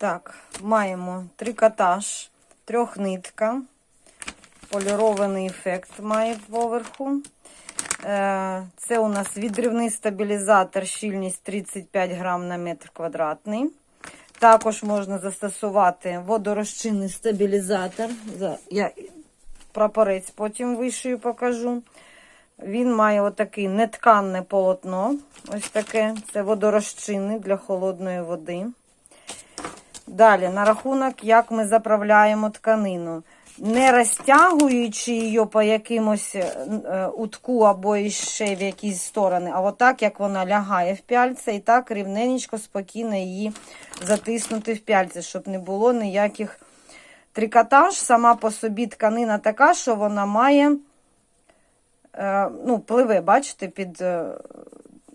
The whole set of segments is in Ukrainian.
Так, маємо трикотаж, трьохнитка, полірований ефект має поверху. Е, Це у нас відривний стабілізатор, щільність 35 грам на метр квадратний. Також можна застосувати водорозчинний стабілізатор. Я прапорець потім вишию покажу. Він має отакий нетканне полотно. Ось таке. Це водорозчинний для холодної води. Далі, на рахунок, як ми заправляємо тканину. Не розтягуючи її по якимось е, е, утку або іще в якісь сторони, а отак, як вона лягає в пяльце, і так рівненько, спокійно її затиснути в пяльце, щоб не було ніяких трикотаж. Сама по собі тканина така, що вона має, е, ну, пливе, бачите, під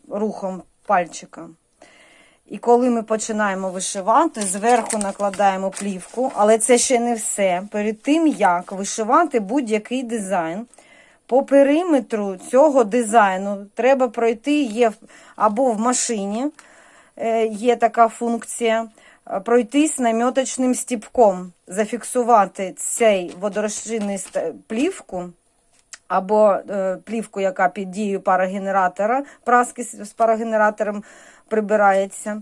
рухом пальчика. І коли ми починаємо вишивати, зверху накладаємо плівку, але це ще не все. Перед тим, як вишивати будь-який дизайн, по периметру цього дизайну треба пройти є або в машині, е, є така функція, е, пройтись наміточним стіпком, зафіксувати цей водорозчинний плівку або е, плівку, яка під дією парогенератора, праски з парогенератором прибирається.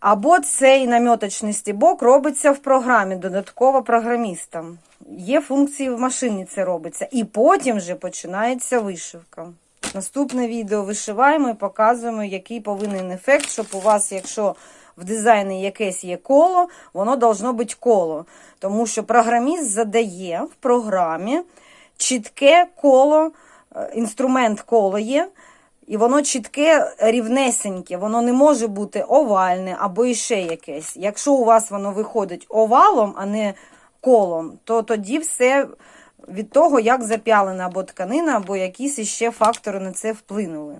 Або цей наміточний стібок робиться в програмі, додатково програмістам. Є функції в машині це робиться. І потім вже починається вишивка. Наступне відео вишиваємо і показуємо, який повинен ефект, щоб у вас, якщо в дизайні якесь є коло, воно должно бути коло. Тому що програміст задає в програмі чітке коло, е, інструмент коло є, і воно чітке, рівнесеньке, воно не може бути овальне або іще якесь. Якщо у вас воно виходить овалом, а не колом, то тоді все від того, як зап'ялена або тканина, або якісь іще фактори на це вплинули.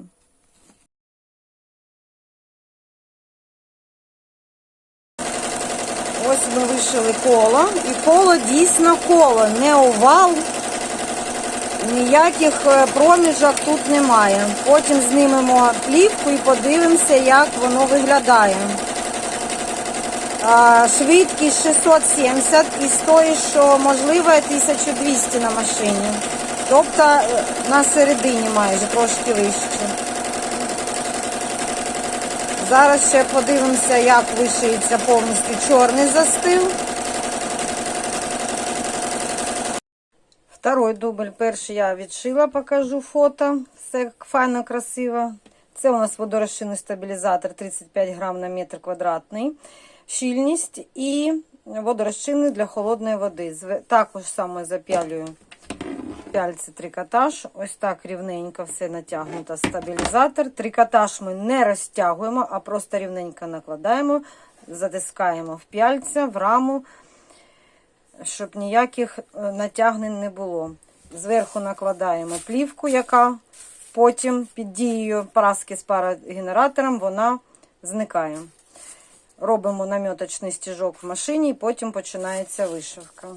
Ось ми вишили коло, і коло дійсно коло, не овал. Ніяких е, проміжок тут немає. Потім знімемо плівку і подивимося, як воно виглядає. Швидкість 670 і стоїть, що можливо 1200 на машині. Тобто е, на середині майже трошки вище. Зараз ще подивимося, як вишиється повністю чорний застил. Второй дубль. Перший я відшила, покажу фото. Все файно, красиво. Це у нас водорозчинний стабілізатор 35 грам на метр квадратний. Щільність і водорозчинний для холодної води. Також саме зап'ялюю пяльці трикотаж. Ось так рівненько все натягнуто стабілізатор. Трикотаж ми не розтягуємо, а просто рівненько накладаємо, затискаємо в пяльця, в раму щоб ніяких е, натягнень не було. Зверху накладаємо плівку, яка потім під дією праски з парогенератором вона зникає. Робимо наміточний стіжок в машині і потім починається вишивка.